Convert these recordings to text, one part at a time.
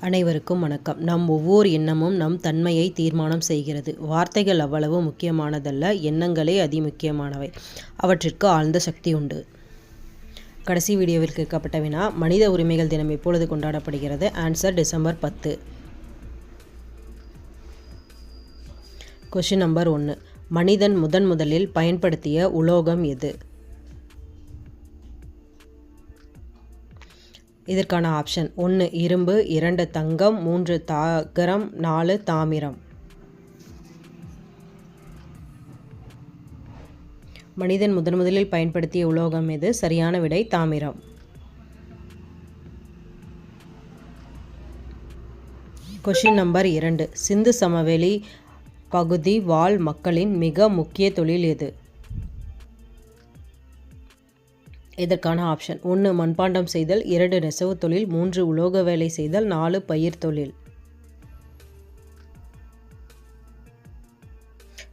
அனைவருக்கும் வணக்கம். நம் ஒவ்வொரு எண்ணமும் நம் தன்மையை தீர்மானம் செய்கிறது. வார்த்தைகள் அவ்வளவு முக்கியமானதல்ல எண்ணங்களே அதிமுக்கியமானவை. அவற்றிற்கு ஆழ்ந்த சக்தி உண்டு. கடைசி வீடியோவில் கேட்கப்பட்ட வினா மனித உரிமைகள் தினம் எப்பொழுது கொண்டாடப்படுகிறது? ஆன்சர் டிசம்பர் பத்து. கொஷின் நம்பர் ஒன்று மனிதன் முதன் முதலில் பயன்படுத்திய உலோகம் எது? இதற்கான ஆப்ஷன் ஒன்று இரும்பு இரண்டு தங்கம் மூன்று தாகரம் நாலு தாமிரம். மனிதன் முதன் முதலில் பயன்படுத்திய உலோகம் எது? சரியான விடை தாமிரம். கொஷின் நம்பர் இரண்டு. சிந்து சமவெளி பகுதி வாழ் மக்களின் மிக முக்கிய தொழில் எது? இதற்கான ஆப்ஷன் ஒன்று மண்பாண்டம் செய்தல். இரண்டு நெசவு தொழில். மூன்று உலோக வேலை செய்தல். நாலு பயிர் தொழில்.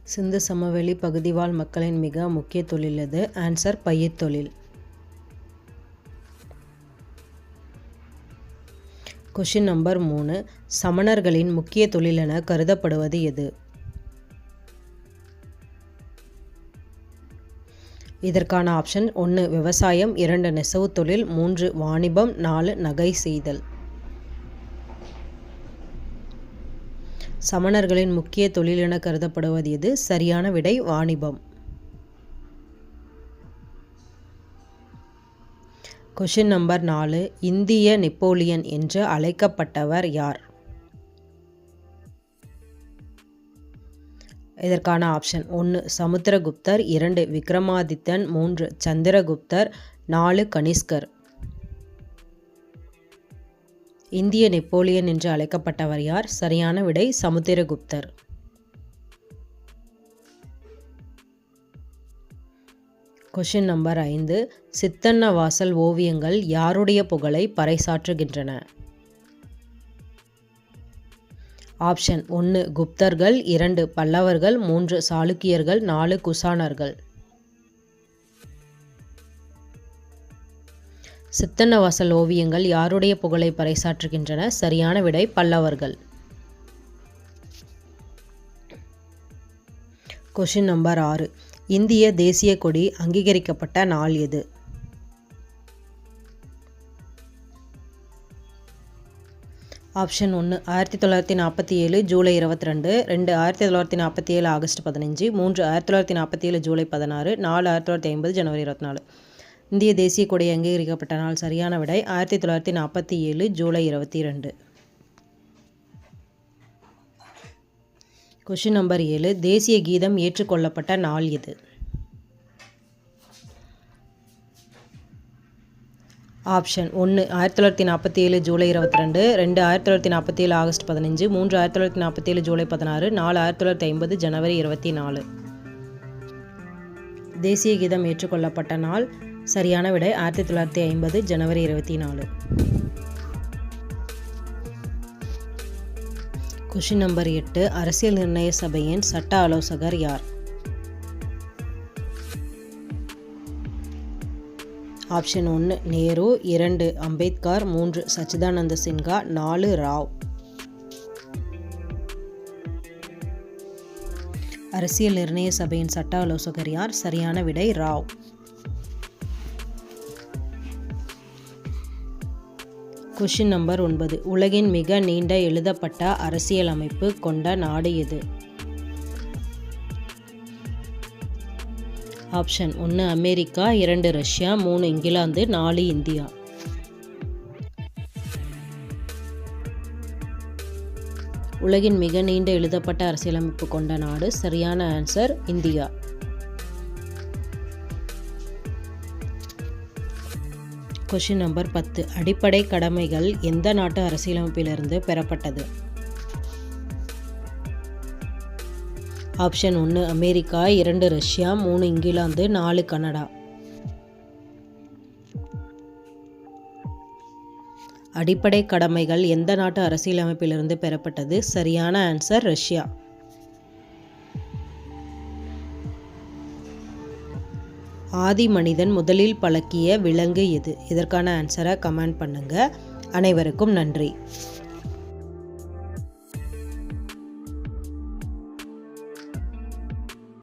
சிந்து சமவெளி பகுதிவாழ் மக்களின் மிக முக்கிய தொழில் எது? ஆன்சர் பயிர் தொழில். கொஷின் நம்பர் மூணு. சமணர்களின் முக்கிய தொழில் என கருதப்படுவது எது? இதற்கான ஆப்ஷன் ஒன்று விவசாயம் இரண்டு நெசவு தொழில் மூன்று வாணிபம் நாலு நகை செய்தல். சமணர்களின் முக்கிய தொழில் என கருதப்படுவது எது? சரியான விடை வாணிபம். கொஷின் நம்பர் நாலு இந்திய நெப்போலியன் என்று அழைக்கப்பட்டவர் யார்? இதற்கான ஆப்ஷன் ஒன்று சமுத்திரகுப்தர் இரண்டு விக்ரமாதித்தன் மூன்று சந்திரகுப்தர் நாலு கனிஷ்கர். இந்திய நெப்போலியன் என்று அழைக்கப்பட்டவர் யார்? சரியான விடை சமுத்திரகுப்தர். கொஷின் நம்பர் ஐந்து. சித்தன்ன வாசல் ஓவியங்கள் யாருடைய புகழை பறைசாற்றுகின்றன? ஆப்ஷன் ஒன்று குப்தர்கள். இரண்டு பல்லவர்கள். மூன்று சாளுக்கியர்கள். நாலு குசானர்கள். சித்தன்னவாசல் ஓவியங்கள் யாருடைய புகழை பறைசாற்றுகின்றன? சரியான விடை பல்லவர்கள். கொஷின் நம்பர் ஆறு. இந்திய தேசிய கொடி அங்கீகரிக்கப்பட்ட நாள் எது? ஆப்ஷன் ஒன்று ஆயிரத்தி தொள்ளாயிரத்தி நாற்பத்தி ஏழு ஜூலை இருபத்தி ரெண்டு ரெண்டு ஆயிரத்தி தொள்ளாயிரத்தி நாற்பத்தி ஏழு ஆகஸ்ட் பதினஞ்சு மூன்று ஆயிரத்தி தொள்ளாயிரத்தி நாற்பத்தி ஏழு ஜூலை பதினாறு நாலு ஆயிரத்தி தொள்ளாயிரத்தி ஐம்பது ஜனவரி இருபத்தி நாலு. இந்திய தேசிய கொடை அங்கீகரிக்கப்பட்ட நாள் சரியான விடை ஆயிரத்தி தொள்ளாயிரத்தி நாற்பத்தி ஏழு ஜூலை இருபத்தி ரெண்டு. கொஷின் நம்பர் ஏழு தேசிய கீதம் ஏற்றுக்கொள்ளப்பட்ட நாள் இது ஆப்ஷன் ஒன்று ஆயிரத்தி தொள்ளாயிரத்தி நாற்பத்தி ஏழு ஜூலை இருபத்தி ரெண்டு ரெண்டு ஆயிரத்தி தொள்ளாயிரத்தி நாற்பத்தி ஏழு ஆகஸ்ட் பதினஞ்சு மூன்று ஆயிரத்தி தொள்ளாயிரத்தி நாற்பத்தி ஏழு ஜூலை பதினாறு நாலு ஆயிரத்தி தொள்ளாயிரத்தி ஐம்பது ஜனவரி இருபத்தி நாலு. தேசிய கீதம் ஏற்றுக்கொள்ளப்பட்ட நாள் சரியான விடை ஆயிரத்தி தொள்ளாயிரத்தி ஐம்பது ஜனவரி இருபத்தி நாலு. கொஷின் நம்பர் எட்டு அரசியல் நிர்ணய சபையின் சட்ட ஆலோசகர் யார்? ஆப்ஷன் ஒன்று நேரு இரண்டு அம்பேத்கர் மூன்று சச்சிதானந்த சின்ஹா நாலு ராவ். அரசியல் நிர்ணய சபையின் சட்ட ஆலோசகர் யார்? சரியான விடை ராவ். கொஷின் நம்பர் ஒன்பது. உலகின் மிக நீண்ட எழுதப்பட்ட அரசியல் அமைப்பு கொண்ட நாடு எது? ஆப்ஷன் ஒன்று அமெரிக்கா இரண்டு ரஷ்யா மூணு இங்கிலாந்து நாலு இந்தியா. உலகின் மிக நீண்ட எழுதப்பட்ட அரசியலமைப்பு கொண்ட நாடு சரியான ஆன்சர் இந்தியா. கொஷின் நம்பர் பத்து. அடிப்படை கடமைகள் எந்த நாட்டு அரசியலமைப்பிலிருந்து பெறப்பட்டது? ஆப்ஷன் ஒன்று அமெரிக்கா இரண்டு ரஷ்யா மூணு இங்கிலாந்து நாலு கனடா. அடிப்படை கடமைகள் எந்த நாட்டு அரசியலமைப்பிலிருந்து பெறப்பட்டது? சரியான ஆன்சர் ரஷ்யா. ஆதி மனிதன் முதலில் பழக்கிய விலங்கு எது? இதற்கான ஆன்சரை கமெண்ட் பண்ணுங்கள் அனைவருக்கும் நன்றி.